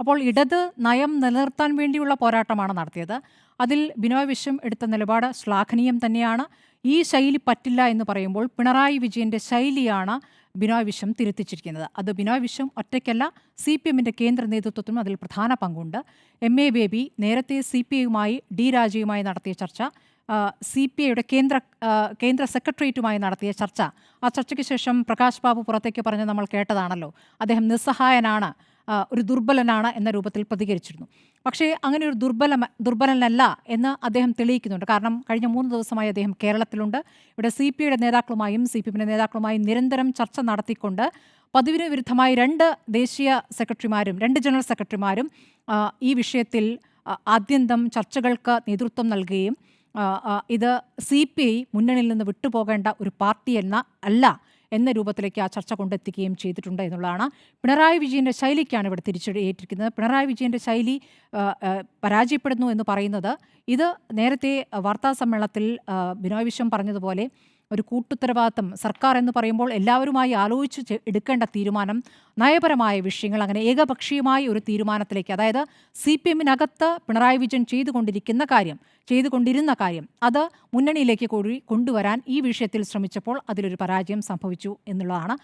അപ്പോൾ ഇടത് നയം നിലനിർത്താൻ വേണ്ടിയുള്ള പോരാട്ടമാണ് നടത്തിയത്. അതിൽ ബിനോയ് വിശ്വം എടുത്ത നിലപാട് ശ്ലാഘനീയം തന്നെയാണ്. ഈ ശൈലി പറ്റില്ല എന്ന് പറയുമ്പോൾ പിണറായി വിജയന്റെ ശൈലിയാണ് ബിനോയ് വിശ്വം തിരുത്തിച്ചിരിക്കുന്നത്. അത് ബിനോയ് വിശ്വം ഒറ്റയ്ക്കല്ല സി പി എമ്മിന്റെ കേന്ദ്ര നേതൃത്വത്തിനും അതിൽ പ്രധാന പങ്കുണ്ട്. എം എ ബേബി നേരത്തെ സി പി ഐയുമായി ഡി രാജയുമായി നടത്തിയ ചർച്ച സി പി ഐയുടെ കേന്ദ്ര കേന്ദ്ര സെക്രട്ടേറിയറ്റുമായി നടത്തിയ ചർച്ച. ആ ചർച്ചയ്ക്ക് ശേഷം പ്രകാശ് ബാബു പുറത്തേക്ക് പറഞ്ഞ് നമ്മൾ കേട്ടതാണല്ലോ. അദ്ദേഹം നിസ്സഹായനാണ്. ഒരു ദുർബലനാണ് എന്ന രൂപത്തിൽ പ്രതികരിച്ചിരുന്നു. പക്ഷേ അങ്ങനെ ഒരു ദുർബല ദുർബലനല്ല എന്ന് അദ്ദേഹം തെളിയിക്കുന്നുണ്ട്. കാരണം കഴിഞ്ഞ മൂന്ന് ദിവസമായി അദ്ദേഹം കേരളത്തിലുണ്ട്. ഇവിടെ സി പി ഐയുടെ നേതാക്കളുമായും സി പി എമ്മിന്റെ നേതാക്കളുമായും നിരന്തരം ചർച്ച നടത്തിക്കൊണ്ട് പതിവിന് വിരുദ്ധമായി രണ്ട് ദേശീയ സെക്രട്ടറിമാരും രണ്ട് ജനറൽ സെക്രട്ടറിമാരും ഈ വിഷയത്തിൽ ആദ്യന്തം ചർച്ചകൾക്ക് നേതൃത്വം നൽകുകയും ഇത് സി പി ഐ മുന്നണിയിൽ നിന്ന് വിട്ടുപോകേണ്ട ഒരു പാർട്ടി എന്ന അല്ല എന്ന രൂപത്തിലേക്ക് ആ ചർച്ച കൊണ്ടെത്തിക്കുകയും ചെയ്തിട്ടുണ്ട് എന്നുള്ളതാണ്. പിണറായി വിജയന്റെ ശൈലിക്കാണ് ഇവിടെ തിരിച്ചേറ്റിരിക്കുന്നത് പിണറായി വിജയന്റെ ശൈലി പരാജയപ്പെടുന്നു എന്ന് പറയുന്നത് ഇത് നേരത്തെ വാർത്താ സമ്മേളനത്തിൽ ബിനോയ് വിശ്വം പറഞ്ഞതുപോലെ ഒരു കൂട്ടുത്തരവാദിത്തം സർക്കാർ എന്ന് പറയുമ്പോൾ എല്ലാവരുമായി ആലോചിച്ച് എടുക്കേണ്ട തീരുമാനം നയപരമായ വിഷയങ്ങൾ അങ്ങനെ ഏകപക്ഷീയമായ ഒരു തീരുമാനത്തിലേക്ക് അതായത് സി പി എമ്മിനകത്ത് പിണറായി വിജയൻ ചെയ്തുകൊണ്ടിരിക്കുന്ന കാര്യം ചെയ്തുകൊണ്ടിരുന്ന കാര്യം അത് മുന്നണിയിലേക്ക് കൂടി കൊണ്ടുവരാൻ ഈ വിഷയത്തിൽ ശ്രമിച്ചപ്പോൾ അതിലൊരു പരാജയം സംഭവിച്ചു എന്നുള്ളതാണ്.